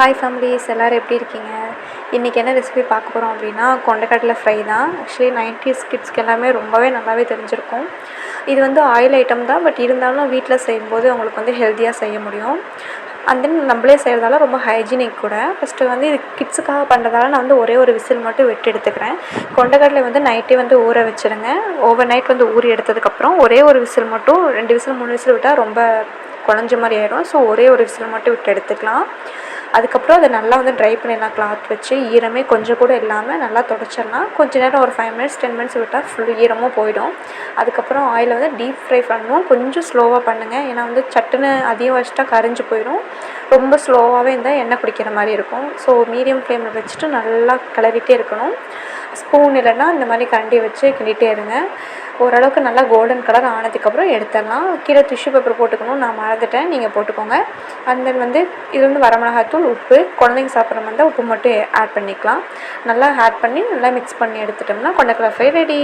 Hi families எல்லோரும் எப்படி இருக்கீங்க? இன்றைக்கி என்ன ரெசிபி பார்க்க போகிறோம் அப்படின்னா கொண்டைக்கடலை ஃப்ரை தான். ஆக்சுவலி நைன்டிஸ் கிட்ஸ்க்கு எல்லாமே ரொம்பவே நல்லாவே தெரிஞ்சிருக்கும். இது வந்து ஆயில் ஐட்டம் தான் பட் இருந்தாலும் வீட்டில் செய்யும்போது அவங்களுக்கு வந்து ஹெல்த்தியாக செய்ய முடியும். அண்ட் தென் நம்மளே செய்கிறதால ரொம்ப ஹைஜீனிக் கூட. ஃபஸ்ட்டு வந்து இது கிட்ஸுக்காக பண்ணுறதால நான் வந்து ஒரே ஒரு விசில் மட்டும் விட்டு எடுத்துக்கிறேன். கொண்டக்கடலை வந்து நைட்டே வந்து ஊற வச்சுருங்க. ஓவர் நைட் வந்து ஊறி எடுத்ததுக்கப்புறம் ஒரே ஒரு விசில் மட்டும் ரெண்டு விசில் மூணு விசில் விட்டால் ரொம்ப குழஞ்ச மாதிரி ஆயிடும் ஸோ ஒரே ஒரு விசில் மட்டும் விட்டு எடுத்துக்கலாம். அதுக்கப்புறம் அதை நல்லா வந்து ட்ரை பண்ணிடலாம் கிளாத் வச்சு. ஈரமே கொஞ்சம் கூட இல்லாமல் நல்லா தொடச்சிடலாம். கொஞ்ச நேரம் ஒரு ஃபைவ் மினிட்ஸ் டென் மினிட்ஸ் விட்டால் ஃபுல் ஈரமும் போயிடும். அதுக்கப்புறம் ஆயிலை வந்து டீப் ஃப்ரை பண்ணணும். கொஞ்சம் ஸ்லோவாக பண்ணுங்கள் ஏன்னா வந்து சட்டுன்னு அதிகம் வச்சுட்டா கரைஞ்சி போயிடும். ரொம்ப ஸ்லோவாகவே இருந்தால் எண்ணெய் குடிக்கிற மாதிரி இருக்கும். ஸோ மீடியம் ஃப்ளேமில் வச்சுட்டு நல்லா கிளறிட்டே இருக்கணும். ஸ்பூன் இல்லைன்னா இந்த மாதிரி கரண்டி வச்சு கிண்டிகிட்டே இருங்க. ஓரளவுக்கு நல்லா கோல்டன் கலர் ஆனதுக்கப்புறம் எடுத்துடலாம். கீழே டிஷ்யூ பேப்பர் போட்டுக்கணும். நான் மறந்துட்டேன். நீங்கள் போட்டுக்கோங்க. அண்ட் தென் வந்து இது வந்து வரமிளகாத்தூள் உப்பு. குழந்தைங்க சாப்பிட்ற மாதிரி உப்பு மட்டும் ஆட் பண்ணிக்கலாம். நல்லா ஆட் பண்ணி நல்லா மிக்ஸ் பண்ணி எடுத்துட்டோம்னா கொண்டக்கடலை ஃப்ரை ரெடி